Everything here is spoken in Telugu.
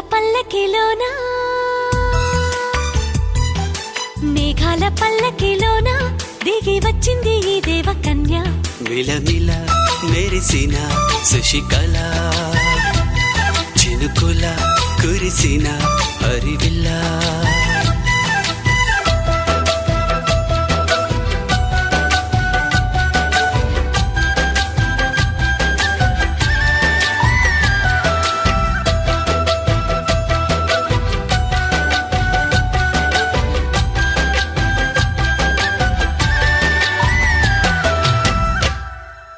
పల్లకిలోనా? మేఘాల పల్లకిలోనా? దిగి వచ్చింది ఈ దేవకన్య. విలమిల మెరిసిన శశికళ చినుకుల కురిసిన హరివిల్ల